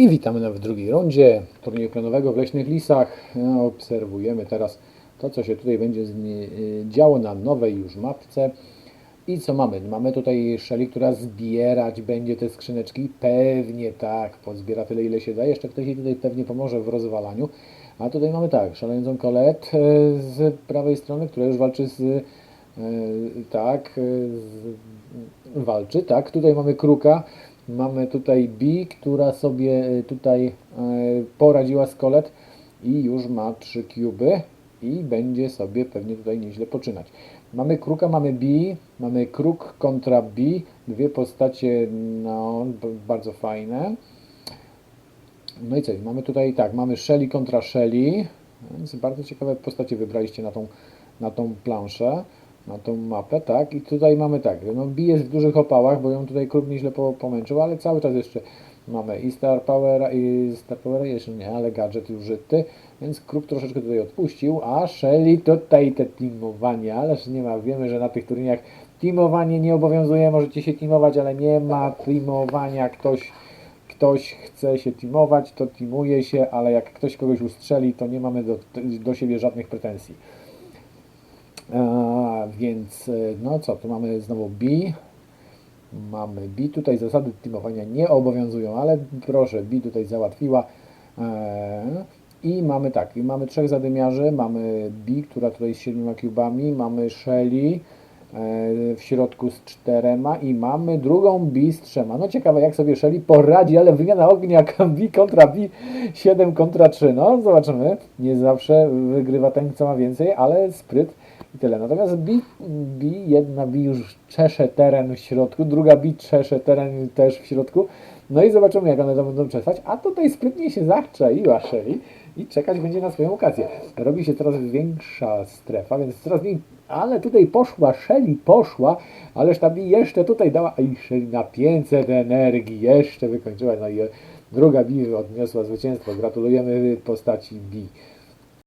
I witamy w drugiej rundzie turnieju planowego w Leśnych Lisach. No, Obserwujemy teraz to, co się tutaj będzie y, działo na nowej już mapce. I co mamy? Mamy tutaj Shelly, która zbierać będzie te skrzyneczki. Pewnie tak, pozbiera tyle, ile się da. Jeszcze ktoś jej tutaj pewnie pomoże w rozwalaniu. A tutaj mamy tak, szalejącą Colette e, z prawej strony, która już walczy z... e, Tak, z, walczy, tak. Tutaj mamy Kruka, mamy tutaj Bi, która sobie e, tutaj e, poradziła z Colette i już ma trzy kuby i będzie sobie pewnie tutaj nieźle poczynać. Mamy Kruka, mamy Bi, mamy Kruk kontra Bi, dwie postacie no, b- bardzo fajne. No i co, mamy tutaj tak, mamy Shelly kontra Shelly, więc bardzo ciekawe postacie wybraliście na tą, na tą planszę, na tą mapę, tak, i tutaj mamy tak, no Bi jest w dużych opałach, bo ją tutaj Kruk nieźle po, pomęczył, ale cały czas jeszcze mamy i Star Powera, i Star Powera jeszcze nie, ale gadżet użyty, więc Kruk troszeczkę tutaj odpuścił, a Shelly tutaj te teamowanie, ależ nie ma, wiemy, że na tych turniejach teamowanie nie obowiązuje, możecie się teamować, ale nie ma teamowania, ktoś ktoś chce się teamować, to teamuje się, ale jak ktoś kogoś ustrzeli, to nie mamy do, do siebie żadnych pretensji. Więc e, no co, tu mamy znowu B. Mamy B. Tutaj zasady teamowania nie obowiązują, ale proszę, B tutaj załatwiła. E, I mamy tak, i mamy trzech zadymiarzy. Mamy B, która tutaj z siedmioma cubami. Mamy Shelly w środku z czterema i mamy drugą B z trzema. No ciekawe jak sobie Shelly poradzi, ale wymiana ognia B kontra B, 7 kontra 3. No zobaczymy. Nie zawsze wygrywa ten, co ma więcej, ale spryt i tyle. Natomiast B, B jedna B już czesze teren w środku, druga B czesze teren też w środku. No i zobaczymy, jak one to będą czesać. A tutaj sprytnie się zachczaiła Shelly i czekać będzie na swoją okazję. Robi się coraz większa strefa, więc coraz mniej. Ale tutaj poszła Shelly, poszła, ależ ta B jeszcze tutaj dała. I Shelly na 500 energii jeszcze wykończyła. No i druga B odniosła zwycięstwo. Gratulujemy postaci B.